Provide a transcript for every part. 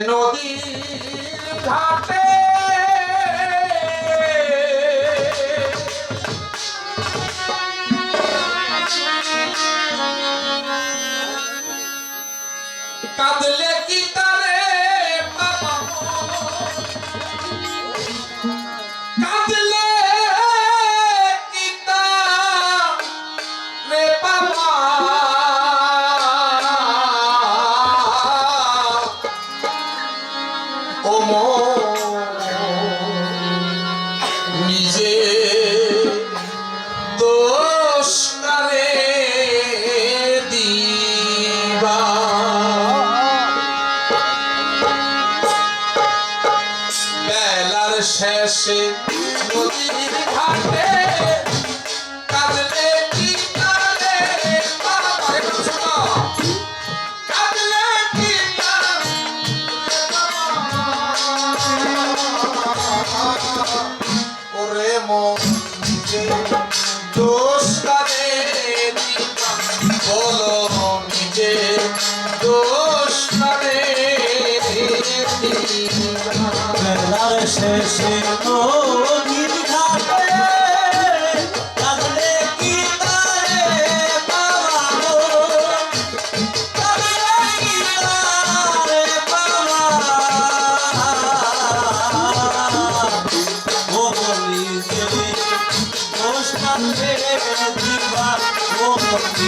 নদী ঘাটে Nice বলো মানে যে দোষ করে বেলার শেষে তো Oh,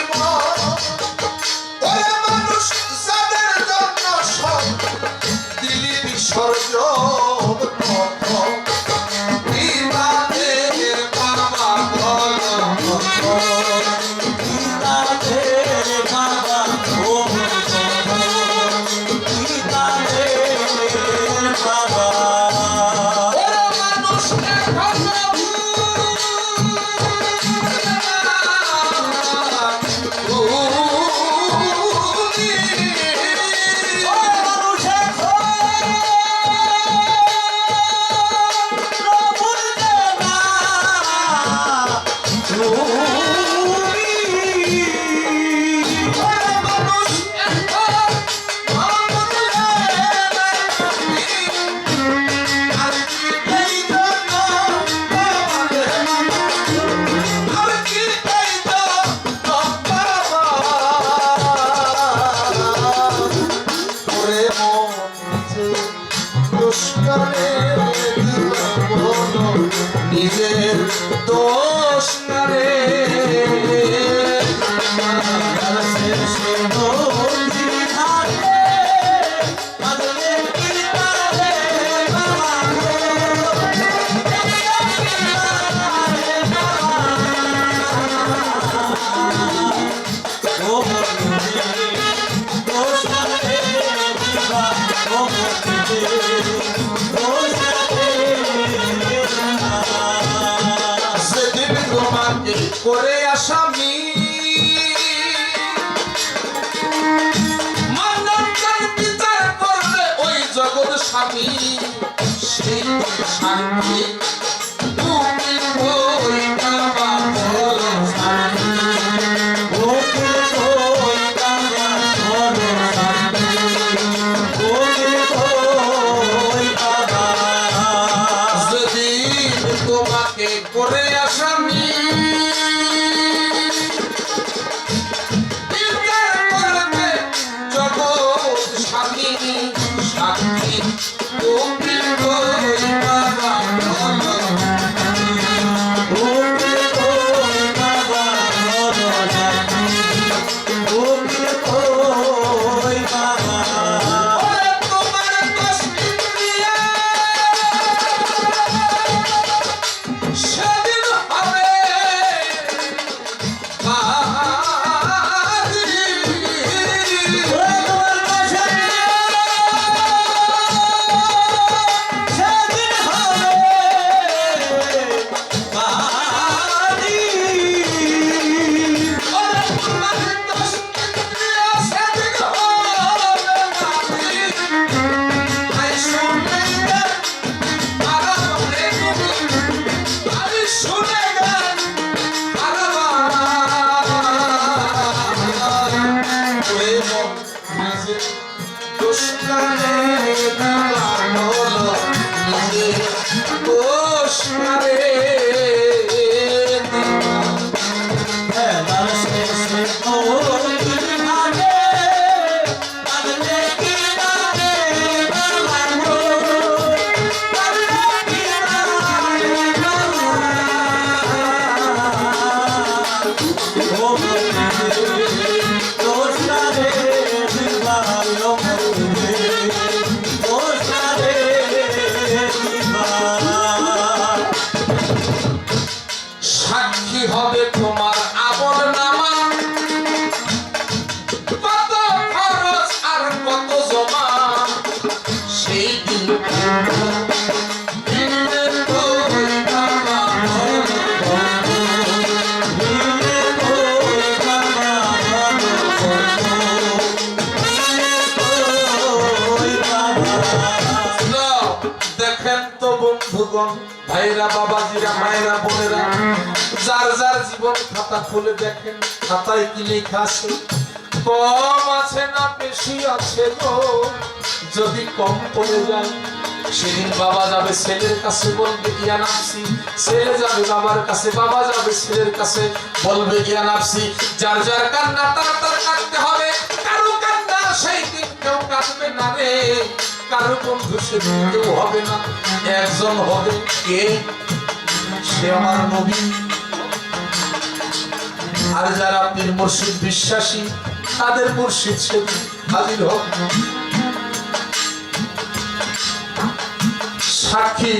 দোষ না রে। আমি সেই শান্তি どうしたで বন্ধুগণ ভাইরা মায়েরা, বোনেরা, যার যার জীবন খাতা খুলে দেখেন, খাতায় কি লেখা আছে? কম আছে না বেশি আছে যদি কম পড়ে যায়, সেদিন বাবা যাবে ছেলের কাছে, বলবে ইয়া নাফসি ছেলে যাবে বাবার কাছে, বাবা যাবে ছেলের কাছে, বলবে ইয়া নাফসি যার যার কান্না, তার তার কাঁদতে হবে। কারও কান্না সেই দিন কেউ কাঁদবে না রে। কারও বন্ধু কেউ হবে না একজন হবে কে? সে আমার নবী। আর যারা আপনি মুর্শিদ বিশ্বাসী, তাদের মুর্শিদ সে হাজির হোক। সাক্ষী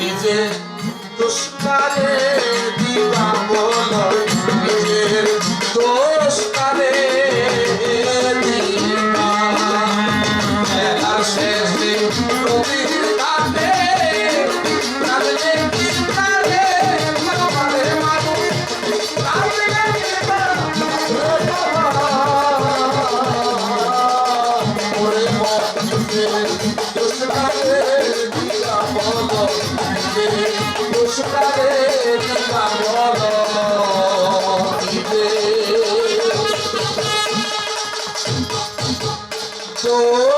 নিজে দুষ্কারে Oh.